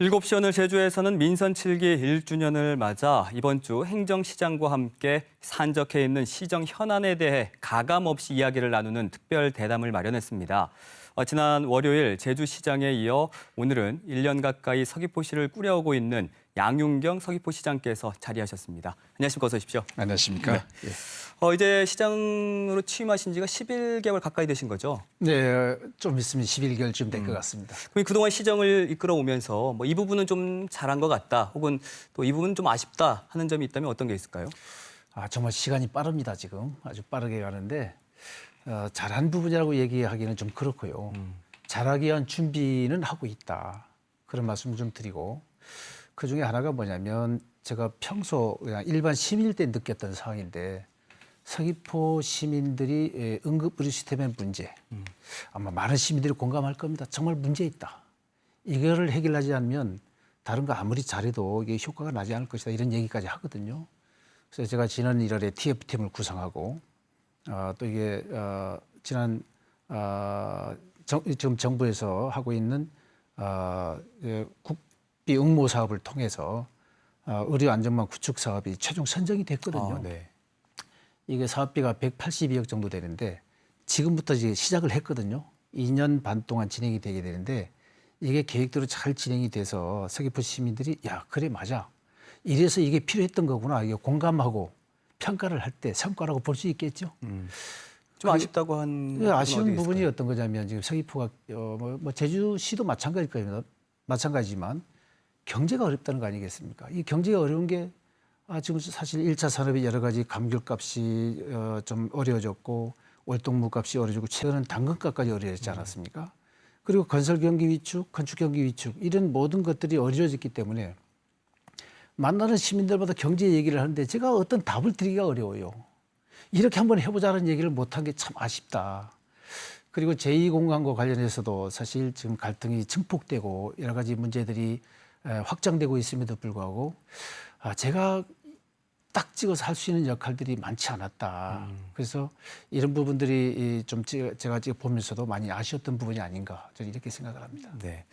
일곱 시 오늘 제주에서는 민선 7기 1주년을 맞아 이번 주 행정시장과 함께 산적해 있는 시정 현안에 대해 가감 없이 이야기를 나누는 특별 대담을 마련했습니다. 어, 지난 월요일 제주시장에 이어 오늘은 1년 가까이 서귀포시를 꾸려오고 있는 양윤경 서귀포시장께서 자리하셨습니다. 안녕하십니까 어서 오십시오. 안녕하십니까? 예. 어, 이제 시장으로 취임하신 지가 11개월 가까이 되신 거죠? 네, 좀 있으면 11개월쯤 될것 음. 같습니다. 그럼 그동안 시정을 이끌어 오면서 뭐 이 부분은 좀 잘한 것 같다, 혹은 또 이 부분은 좀 아쉽다 하는 점이 있다면 어떤 게 있을까요? 아, 정말 시간이 빠릅니다, 지금. 아주 빠르게 가는데, 어, 잘한 부분이라고 얘기하기는 좀 그렇고요. 잘하기 위한 준비는 하고 있다. 그런 말씀 좀 드리고, 그 중에 하나가 뭐냐면, 제가 평소 그냥 일반 시민일 때 느꼈던 상황인데, 서귀포 시민들이 예, 응급 의료 시스템의 문제, 아마 많은 시민들이 공감할 겁니다. 정말 문제 있다. 이거를 해결하지 않으면 다른 거 아무리 잘해도 이게 효과가 나지 않을 것이다. 이런 얘기까지 하거든요. 그래서 제가 지난 1월에 TF팀을 구성하고 어, 또 이게 어, 지난 어, 정, 지금 정부에서 하고 있는 어, 예, 국비 응모 사업을 통해서 어, 의료 안전망 구축 사업이 최종 선정이 됐거든요. 아, 네. 이게 사업비가 182억 정도 되는데 지금부터 이제 시작을 했거든요. 2년 반 동안 진행이 되게 되는데 이게 계획대로 잘 진행이 돼서 서귀포 시민들이 야 그래 맞아 이래서 이게 필요했던 거구나 이게 공감하고 평가를 할 때 성과라고 볼 수 있겠죠. 좀 아쉽다고 한 그 아쉬운 부분이 있을까요? 어떤 거냐면 지금 서귀포가 어, 뭐, 뭐 제주시도 마찬가지일 겁니다. 마찬가지지만 경제가 어렵다는 거 아니겠습니까? 이 경제가 어려운 게 아, 지금 사실 일차 산업이 여러 가지 감귤값이 어, 좀 어려워졌고 월동무 값이 어려지고 최근은 당근값까지 어려워졌지 않았습니까? 그리고 건설 경기 위축, 건축 경기 위축 이런 모든 것들이 어려워졌기 때문에 만나는 시민들마다 경제 얘기를 하는데 제가 어떤 답을 드리기가 어려워요. 이렇게 한번 해보자는 얘기를 못한 게 참 아쉽다. 그리고 제2공간과 관련해서도 사실 지금 갈등이 증폭되고 여러 가지 문제들이 에, 확장되고 있음에도 불구하고 아, 제가 딱 찍어서 할 수 있는 역할들이 많지 않았다. 그래서 이런 부분들이 이좀 찌- 제가 지금 보면서도 많이 아쉬웠던 부분이 아닌가 저는 이렇게 생각을 합니다. 네.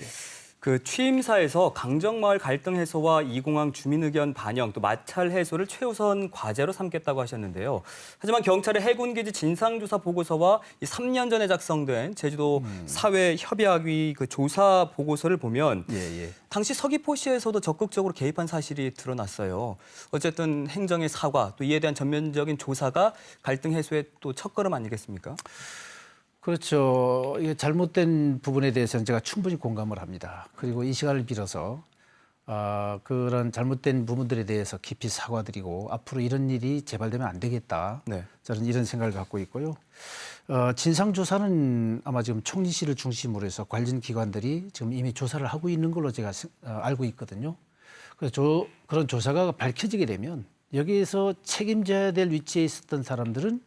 그 취임사에서 강정마을 갈등 해소와 이공항 주민 의견 반영 또 마찰 해소를 최우선 과제로 삼겠다고 하셨는데요. 하지만 경찰의 해군 기지 진상 조사 보고서와 이 3년 전에 작성된 제주도 사회 협약위 그 조사 보고서를 보면 예, 예. 당시 서귀포시에서도 적극적으로 개입한 사실이 드러났어요. 어쨌든 행정의 사과 또 이에 대한 전면적인 조사가 갈등 해소의 또 첫걸음 아니겠습니까? 그렇죠. 이게 잘못된 부분에 대해서는 제가 충분히 공감을 합니다. 그리고 이 시간을 빌어서 아, 그런 잘못된 부분들에 대해서 깊이 사과드리고 앞으로 이런 일이 재발되면 안 되겠다. 네. 저는 이런 생각을 갖고 있고요. 어, 진상 조사는 아마 지금 총리실을 중심으로 해서 관련 기관들이 지금 이미 조사를 하고 있는 걸로 제가 세- 어, 알고 있거든요. 그래서 조, 그런 조사가 밝혀지게 되면 여기에서 책임져야 될 위치에 있었던 사람들은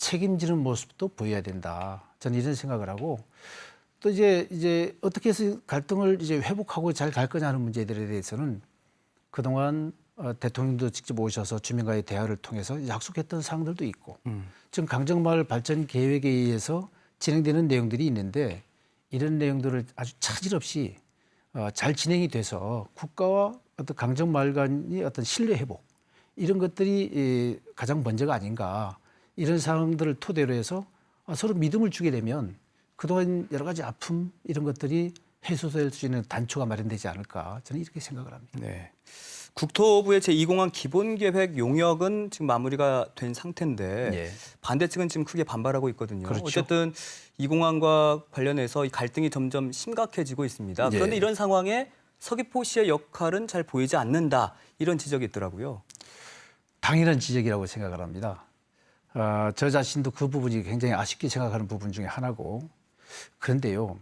책임지는 모습도 보여야 된다. 저는 이런 생각을 하고 또 이제 이제 어떻게 해서 갈등을 이제 회복하고 잘 갈 거냐는 문제들에 대해서는 그동안 어, 대통령도 직접 오셔서 주민과의 대화를 통해서 약속했던 사항들도 있고 지금 강정마을 발전 계획에 의해서 진행되는 내용들이 있는데 이런 내용들을 아주 차질 없이 어, 잘 진행이 돼서 국가와 어떤 강정마을 간의 어떤 신뢰 회복 이런 것들이 이, 가장 먼저가 아닌가 이런 상황들을 토대로 해서 아, 서로 믿음을 주게 되면 그동안 여러 가지 아픔 이런 것들이 해소될 수 있는 단초가 마련되지 않을까 저는 이렇게 생각을 합니다. 네. 국토부의 제2공항 기본계획 용역은 지금 마무리가 된 상태인데 예. 반대 측은 지금 크게 반발하고 있거든요. 그렇죠. 어쨌든 이 공항과 관련해서 이 갈등이 점점 심각해지고 있습니다. 예. 그런데 이런 상황에 서귀포시의 역할은 잘 보이지 않는다 이런 지적이 있더라고요. 당연한 지적이라고 생각을 합니다. 어, 저 자신도 그 부분이 굉장히 아쉽게 생각하는 부분 중에 하나고 그런데요,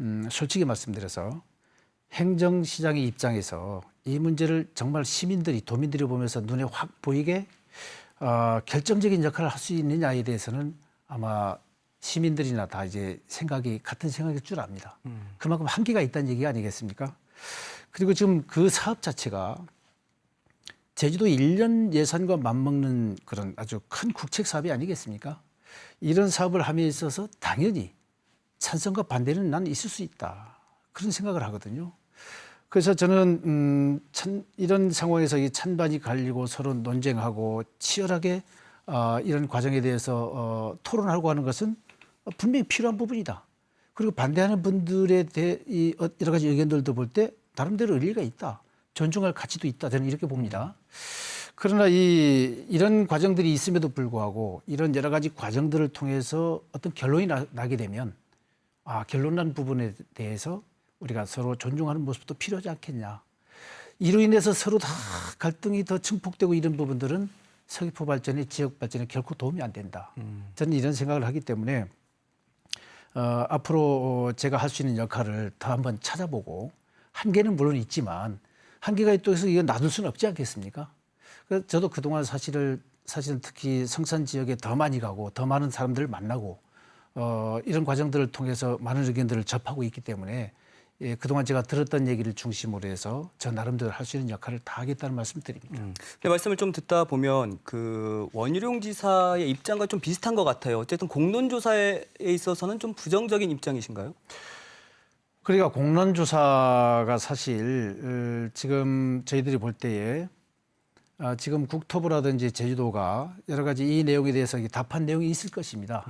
음, 솔직히 말씀드려서 행정시장의 입장에서 이 문제를 정말 시민들이 도민들이 보면서 눈에 확 보이게 어, 결정적인 역할을 할 수 있느냐에 대해서는 아마 시민들이나 다 이제 생각이 같은 생각일 줄 압니다. 그만큼 한계가 있다는 얘기 아니겠습니까? 그리고 지금 그 사업 자체가 제주도 1년 예산과 맞먹는 그런 아주 큰 국책 사업이 아니겠습니까? 이런 사업을 함에 있어서 당연히 찬성과 반대는 난 있을 수 있다. 그런 생각을 하거든요. 그래서 저는 음, 찬, 이런 상황에서 이 찬반이 갈리고 서로 논쟁하고 치열하게 어, 이런 과정에 대해서 어, 토론하고 하는 것은 분명히 필요한 부분이다. 그리고 반대하는 분들에 대해 이 어, 여러 가지 의견들도 볼 때 나름대로 일리가 있다. 존중할 가치도 있다. 저는 이렇게 봅니다. 그러나 이 이런 과정들이 있음에도 불구하고 이런 여러 가지 과정들을 통해서 어떤 결론이 나, 나게 되면 아 결론 난 부분에 대해서 우리가 서로 존중하는 모습도 필요하지 않겠냐. 이로 인해서 서로 다 갈등이 더 증폭되고 이런 부분들은 서귀포 발전에 지역 발전에 결코 도움이 안 된다. 저는 이런 생각을 하기 때문에 어, 앞으로 제가 할 수 있는 역할을 더 한번 찾아보고 한계는 물론 있지만 한계가 있다고 해서 이거 놔둘 수는 없지 않겠습니까? 그래서 저도 그동안 사실을 사실은 특히 성산 지역에 더 많이 가고 더 많은 사람들을 만나고 어, 이런 과정들을 통해서 많은 의견들을 접하고 있기 때문에 예, 그동안 제가 들었던 얘기를 중심으로 해서 저 나름대로 할 수 있는 역할을 다 하겠다는 말씀 드립니다. 음. 근데 말씀을 좀 듣다 보면 그 원희룡 지사의 입장과 좀 비슷한 것 같아요. 어쨌든 공론 조사에 있어서는 좀 부정적인 입장이신가요? 그러니까 공론 조사가 사실 어, 지금 저희들이 볼 때에 아, 지금 국토부라든지 제주도가 여러 가지 이 내용에 대해서 답한 내용이 있을 것입니다.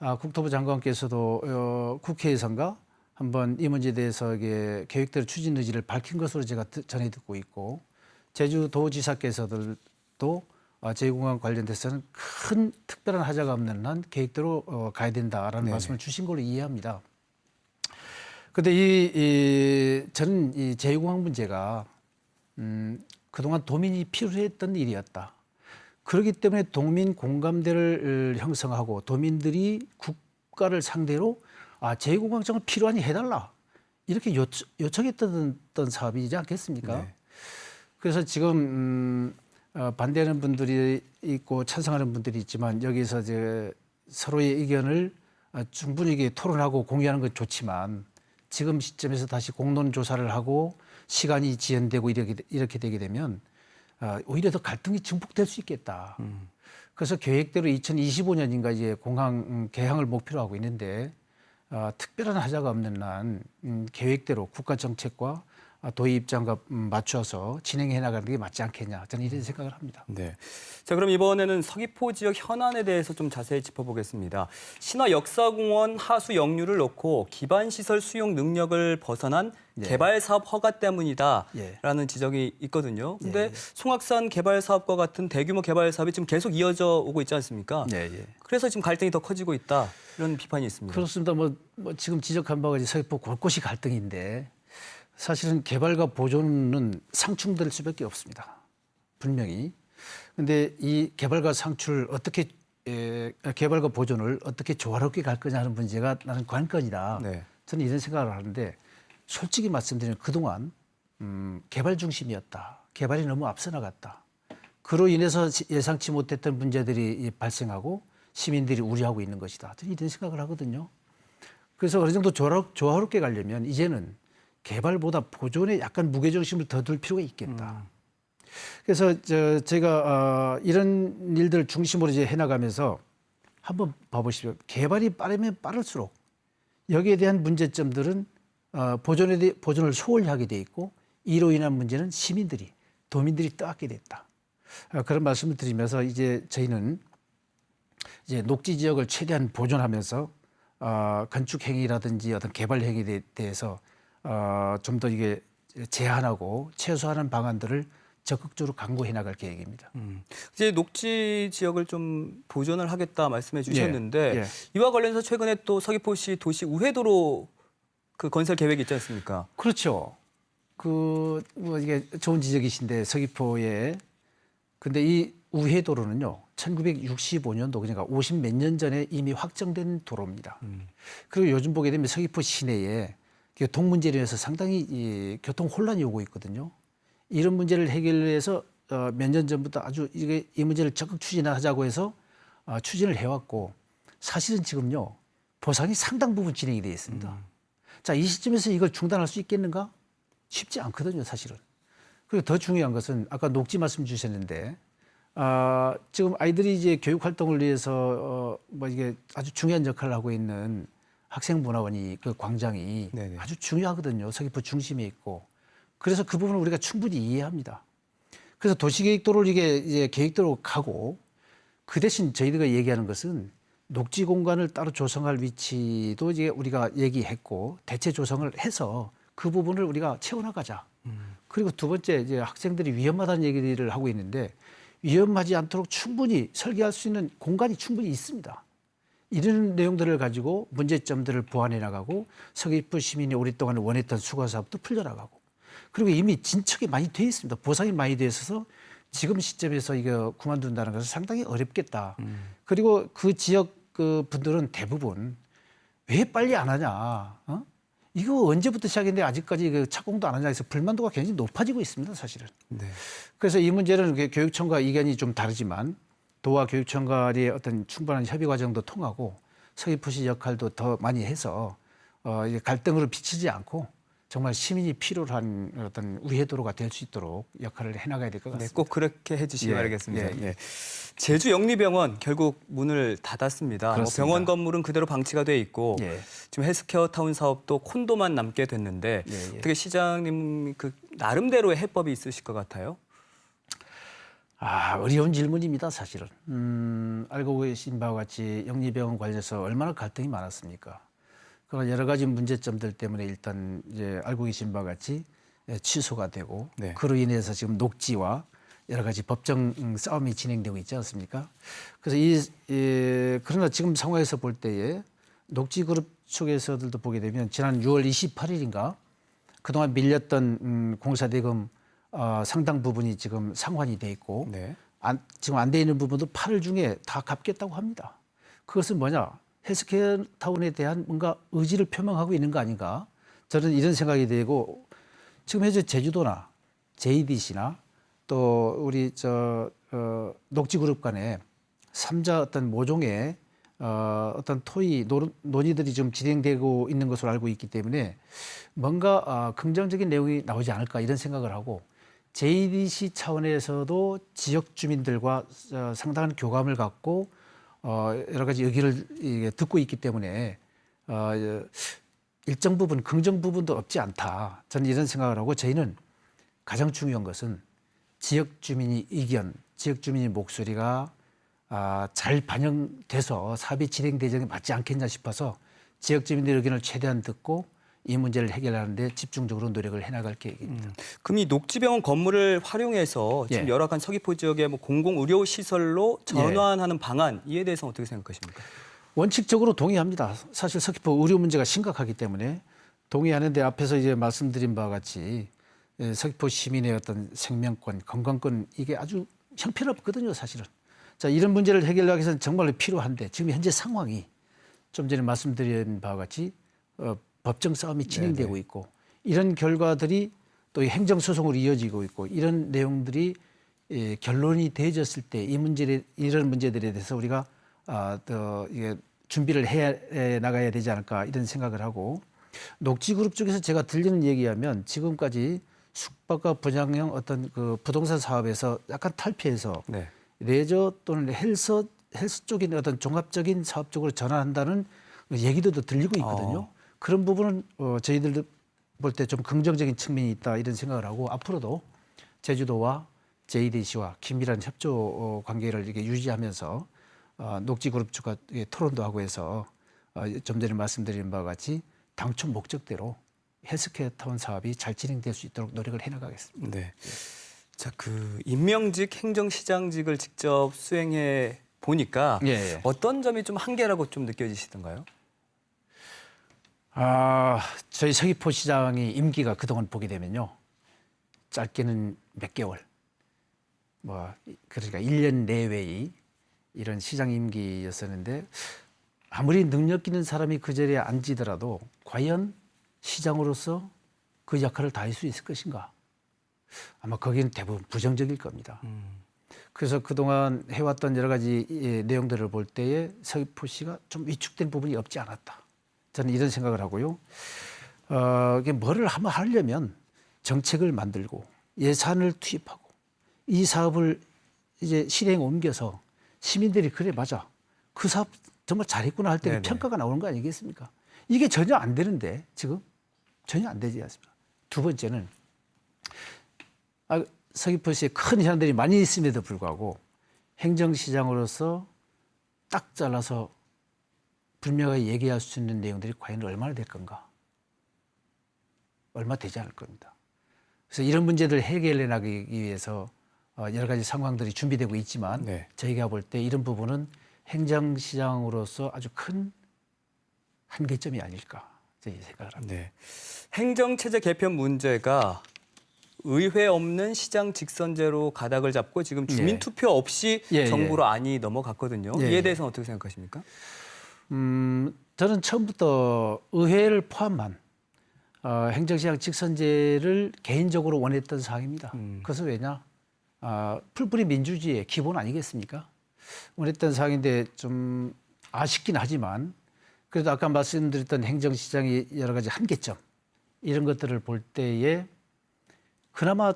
아, 국토부 장관께서도 어, 국회에선가 한번 이 문제에 대해서 이게 계획대로 추진 의지를 밝힌 것으로 제가 듣- 전해 듣고 있고 제주도지사께서도 어, 제2공항 관련돼서는 큰 특별한 하자가 없는 한 계획대로 어, 가야 된다라는 네네. 말씀을 주신 걸로 이해합니다. 근데 이, 이 저는 이 제2공항 문제가 음, 그동안 도민이 필요했던 일이었다. 그렇기 때문에 도민 공감대를 어, 형성하고 도민들이 국가를 상대로 아 제2공항장을 필요하니 해달라 이렇게 요청, 요청했던 사업이지 않겠습니까? 네. 그래서 지금 음, 어, 반대하는 분들이 있고 찬성하는 분들이 있지만 여기서 이제 서로의 의견을 어, 충분히 토론하고 공유하는 건 좋지만 지금 시점에서 다시 공론 조사를 하고 시간이 지연되고 이렇게 이렇게 되게 되면 어, 오히려 더 갈등이 증폭될 수 있겠다. 그래서 계획대로 2025년인가 이제 공항 음, 개항을 목표로 하고 있는데 어, 특별한 하자가 없는 한 음, 계획대로 국가 정책과 아, 도의 입장과 음, 맞춰서 진행해 나가는 게 맞지 않겠냐 저는 이런 생각을 합니다. 네. 자, 그럼 이번에는 서귀포 지역 현안에 대해서 좀 자세히 짚어보겠습니다. 신화 역사공원 하수 역류를 놓고 기반 시설 수용 능력을 벗어난 예. 개발 사업 허가 예. 때문이다라는 지적이 있거든요. 근데 송악산 개발 사업과 같은 대규모 개발 사업이 지금 계속 이어져 오고 있지 않습니까? 예, 예. 그래서 지금 갈등이 더 커지고 있다 이런 비판이 있습니다. 그렇습니다. 뭐, 뭐 지금 지적한 바가 서귀포 곳곳이 갈등인데 사실은 개발과 보존은 상충될 수밖에 없습니다. 분명히. 근데 이 개발과 상출 어떻게 에, 개발과 보존을 어떻게 조화롭게 갈 거냐 하는 문제가 나는 관건이다. 네. 저는 이런 생각을 하는데 솔직히 말씀드리면 그동안 음, 개발 중심이었다. 개발이 너무 앞서 나갔다. 그로 인해서 지- 예상치 못했던 문제들이 이 발생하고 시민들이 우려하고 있는 것이다. 저는 이런 생각을 하거든요. 그래서 어느 정도 조화롭, 조화롭게 가려면 이제는 개발보다 보존에 약간 무게중심을 더 둘 필요가 있겠다. 그래서 저 제가 어, 이런 일들 중심으로 이제 해나가면서 한번 봐보십시오. 개발이 빠르면 빠를수록 여기에 대한 문제점들은 어, 보존에 대, 보존을 소홀히 하게 돼 있고 이로 인한 문제는 시민들이 도민들이 떠안게 됐다. 어, 그런 말씀을 드리면서 이제 저희는 이제 녹지 지역을 최대한 보존하면서 어, 건축 행위라든지 어떤 개발 행위에 대- 대해서 어, 좀 더 이게 제한하고 최소화하는 방안들을 적극적으로 강구해 나갈 계획입니다. 음. 이제 녹지 지역을 좀 보존을 하겠다 말씀해 주셨는데 예, 예. 이와 관련해서 최근에 또 서귀포시 도시 우회도로 그 건설 계획이 있지 않습니까? 그렇죠. 그, 뭐 이게 좋은 지적이신데 서귀포에 근데 이 우회도로는요, 1965년도 그러니까 50 몇 년 전에 이미 확정된 도로입니다. 그리고 요즘 보게 되면 서귀포 시내에 교통 문제로 해서 상당히 이 교통 혼란이 오고 있거든요. 이런 문제를 해결해서 어, 몇 년 전부터 아주 이게 이 문제를 적극 추진하자고 해서 어, 추진을 해왔고 사실은 지금요 보상이 상당 부분 진행이 되어 있습니다. 자, 이 시점에서 이걸 중단할 수 있겠는가? 쉽지 않거든요, 사실은. 그리고 더 중요한 것은 아까 녹지 말씀 주셨는데 아, 지금 아이들이 이제 교육 활동을 위해서 어, 뭐 이게 아주 중요한 역할을 하고 있는 학생문화원이 그 광장이 네네. 아주 중요하거든요. 서귀포 중심에 있고 그래서 그 부분을 우리가 충분히 이해합니다. 그래서 도시계획도를 이게 이제 계획도로 가고 그 대신 저희들가 얘기하는 것은 녹지 공간을 따로 조성할 위치도 이제 우리가 얘기했고 대체 조성을 해서 그 부분을 우리가 채워나가자. 그리고 두 번째 이제 학생들이 위험하다는 얘기를 하고 있는데 위험하지 않도록 충분히 설계할 수 있는 공간이 충분히 있습니다. 이런 내용들을 가지고 문제점들을 보완해 나가고 서귀포 시민이 오랫동안 원했던 수거 사업도 풀려나가고 그리고 이미 진척이 많이 돼 있습니다. 보상이 많이 돼 있어서 지금 시점에서 이거 그만둔다는 것은 상당히 어렵겠다. 그리고 그 지역 그 분들은 대부분 왜 빨리 안 하냐? 어? 이거 언제부터 시작했는데 아직까지 그 착공도 안 하냐 해서 불만도가 굉장히 높아지고 있습니다, 사실은. 네. 그래서 이 문제는 그 교육청과 의견이 좀 다르지만 도와 교육청 간의 어떤 충분한 협의 과정도 통하고 서귀포시 역할도 더 많이 해서 어, 이제 갈등으로 비치지 않고 정말 시민이 필요로 한 어떤 우회 도로가 될 수 있도록 역할을 해나가야 될것 네, 같습니다. 꼭 그렇게 해주시기 예, 바라겠습니다. 예, 예. 네. 제주 영리병원 결국 문을 닫았습니다. 뭐. 병원 건물은 그대로 방치가 돼 있고 예. 지금 헬스케어 타운 사업도 콘도만 남게 됐는데 예, 예. 어떻게 시장님 그 나름대로의 해법이 있으실 것 같아요? 아, 어려운 질문입니다, 사실은. 음, 알고 계신 바와 같이 영리병원 관련해서 얼마나 갈등이 많았습니까? 그런 여러 가지 문제점들 때문에 일단 이제 알고 계신 바와 같이 예, 취소가 되고 네. 그로 인해서 지금 녹지와 여러 가지 법정 음, 싸움이 진행되고 있지 않습니까? 그래서 이, 예, 그러나 지금 상황에서 볼 때에 녹지 그룹 쪽에서들도 보게 되면 지난 6월 28일인가 그동안 밀렸던 음, 공사 대금 어, 상당 부분이 지금 상환이 돼 있고 네. 안, 지금 안 돼 있는 부분도 8월 중에 다 갚겠다고 합니다. 그것은 뭐냐? 헬스케어 타운에 대한 뭔가 의지를 표명하고 있는 거 아닌가? 저는 이런 생각이 되고 지금 현재 제주도나 JDC나 또 우리 저 어, 녹지그룹 간에 삼자 어떤 모종의 어, 어떤 토의 노, 논의들이 좀 진행되고 있는 것으로 알고 있기 때문에 뭔가 어, 긍정적인 내용이 나오지 않을까 이런 생각을 하고 JDC 차원에서도 지역 주민들과 어, 상당한 교감을 갖고 어, 여러 가지 이게 듣고 있기 때문에 어, 예, 일정 부분 긍정 부분도 없지 않다. 저는 이런 생각을 하고 저희는 가장 중요한 것은 지역 주민의 의견, 지역 주민의 목소리가 아, 잘 반영돼서 사업이 진행되지 맞지 않겠냐 싶어서 지역 주민들의 의견을 최대한 듣고 이 문제를 해결하는데 집중적으로 노력을 해나갈 계획입니다. 그럼 이 녹지병원 건물을 활용해서 지금 예. 열악한 서귀포 지역의 뭐 공공 의료 시설로 전환하는 방안 이에 대해서 어떻게 생각하십니까? 원칙적으로 동의합니다. 사실 서귀포 의료 문제가 심각하기 때문에 동의하는데 앞에서 이제 말씀드린 바와 같이 예, 서귀포 시민의 어떤 생명권, 건강권 이게 아주 형편없거든요, 사실은. 자, 이런 문제를 해결하기 위해서는 정말로 필요한데 지금 현재 상황이 좀 전에 말씀드린 바와 같이 어, 법정 싸움이 진행되고 있고 이런 결과들이 또 행정 소송으로 이어지고 있고 이런 내용들이 예, 결론이 되어졌을 때 이 문제 이런 문제들에 대해서 우리가 아, 더 이게 준비를 해해 나가야 되지 않을까 이런 생각을 하고 녹지그룹 쪽에서 제가 들리는 얘기하면 지금까지 숙박과 분양형 어떤 그 부동산 사업에서 약간 탈피해서 네. 레저 또는 헬스 헬스 쪽인 어떤 종합적인 사업 쪽으로 전환한다는 얘기도 또 들리고 있거든요. 어. 그런 부분은 어, 저희들도 볼때 좀 긍정적인 측면이 있다 이런 생각을 하고 앞으로도 제주도와 JDC와 긴밀한 협조 어, 관계를 이렇게 유지하면서 어, 녹지그룹 이게 토론도 하고 해서 어, 좀 전에 말씀드린 바와 같이 당초 목적대로 헬스케어 타운 사업이 잘 진행될 수 있도록 노력을 해나가겠습니다. 네. 자, 그 임명직 행정시장직을 직접 수행해 보니까 예, 예. 어떤 점이 좀 한계라고 좀 느껴지시던가요? 아, 저희 서귀포 시장이 임기가 그동안 보게 되면요. 짧게는 몇 개월, 뭐, 그러니까 1년 내외의 이런 시장 임기였었는데 아무리 능력 있는 사람이 그 자리에 앉으더라도 과연 시장으로서 그 역할을 다할 수 있을 것인가? 아마 거기는 대부분 부정적일 겁니다. 그래서 그동안 해왔던 여러 가지 예, 내용들을 볼 때에 서귀포시가 좀 위축된 부분이 없지 않았다. 저는 이런 생각을 하고요. 어, 이게 뭐를 한번 하려면 정책을 만들고 예산을 투입하고 이 사업을 이제 실행 옮겨서 시민들이 그래 맞아 그 사업 정말 잘했구나 할 때. 평가가 나오는 거 아니겠습니까? 이게 전혀 안 되는데 지금 전혀 안 되지 않습니까? 두 번째는 아, 서귀포시에 큰 현안들이 많이 있음에도 불구하고 행정시장으로서 딱 잘라서 분명하게 얘기할 수 있는 내용들이 과연 얼마나 될 건가? 얼마 되지 않을 겁니다. 그래서 이런 문제들을 해결해 나가기 위해서 어, 여러 가지 상황들이 준비되고 있지만 네. 저희가 볼 때 이런 부분은 행정시장으로서 아주 큰 한계점이 아닐까 저희 생각을 합니다. 네. 행정체제 개편 문제가 의회 없는 시장 직선제로 가닥을 잡고 지금 주민 투표 없이 예, 정부로 안이 넘어갔거든요. 예, 이에 예. 대해서는 어떻게 생각하십니까? 음, 저는 처음부터 의회를 포함한 어, 행정시장 직선제를 개인적으로 원했던 사항입니다. 음. 그것은 왜냐? 아, 풀뿌리 민주주의의 기본 아니겠습니까? 원했던 사항인데 좀 아쉽긴 하지만 그래도 아까 말씀드렸던 행정시장의 여러 가지 한계점 이런 것들을 볼 때에 그나마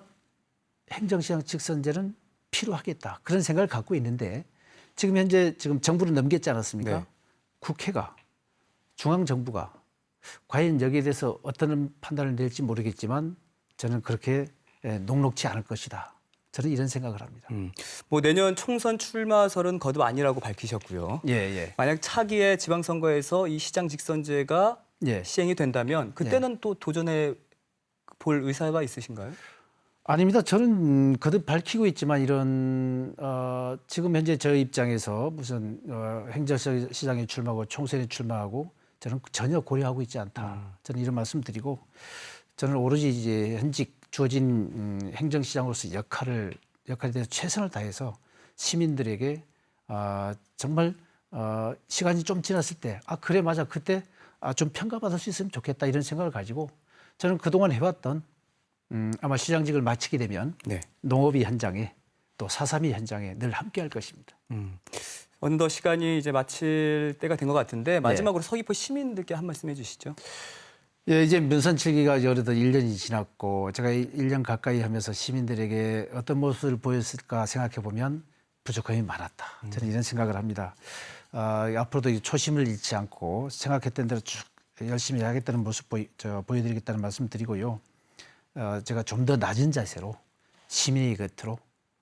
행정시장 직선제는 필요하겠다 그런 생각을 갖고 있는데 지금 현재 지금 정부를 넘겼지 않았습니까? 네. 국회가 중앙 정부가 과연 여기에 대해서 어떤 판단을 낼지 모르겠지만 저는 그렇게 에, 녹록치 않을 것이다. 저는 이런 생각을 합니다. 음. 뭐 내년 총선 출마설은 거듭 아니라고 밝히셨고요. 예, 예. 만약 차기의 지방선거에서 이 시장 직선제가 예. 시행이 된다면 그때는 또 도전해 볼 의사가 있으신가요? 아닙니다. 저는 음, 거듭 밝히고 있지만 이런 어, 지금 현재 저 입장에서 무슨 어, 행정시장에 출마하고 총선에 출마하고 저는 전혀 고려하고 있지 않다. 저는 이런 말씀드리고 저는 오로지 이제 현직 주어진 음, 행정시장으로서 역할을 역할에 대해서 최선을 다해서 시민들에게 아, 정말 어, 시간이 좀 지났을 때 아 그래 맞아 그때 아, 좀 평가받을 수 있으면 좋겠다 이런 생각을 가지고 저는 그동안 해왔던 음, 아마 시장직을 마치게 되면 네. 농업이 현장에 또 사삼이 현장에 늘 함께할 것입니다. 음. 어느덧 시간이 이제 마칠 때가 된 것 같은데 마지막으로 서귀포 시민들께 한 말씀 해주시죠. 예, 이제 면선 칠기가 열어도 1년이 지났고 제가 1년 가까이 하면서 시민들에게 어떤 모습을 보였을까 생각해 보면 부족함이 많았다. 저는 이런 생각을 합니다. 아, 앞으로도 이 초심을 잃지 않고 생각했던 대로 쭉 열심히 하겠다는 모습 보이, 저, 보여드리겠다는 말씀 드리고요. 어, 제가 좀 더 낮은 자세로 시민의 곁으로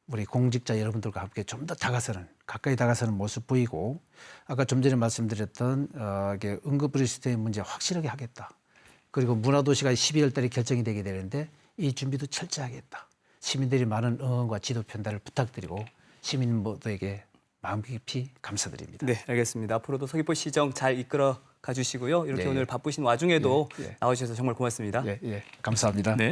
우리 공직자 여러분들과 함께 좀 더 다가서는 가까이 다가서는 모습 보이고 아까 좀 전에 말씀드렸던 어, 이게 응급의료 시스템 문제 확실하게 하겠다. 그리고 문화도시가 12월 달에 결정이 되게 되는데 이 준비도 철저하겠다. 시민들이 많은 응원과 지도 편달을 부탁드리고 시민 모두에게 마음 깊이 감사드립니다. 네, 알겠습니다. 앞으로도 서귀포 시정 잘 이끌어 가주시고요. 이렇게 네. 오늘 바쁘신 와중에도 예, 예. 나와주셔서 정말 고맙습니다. 예, 예, 감사합니다. 네.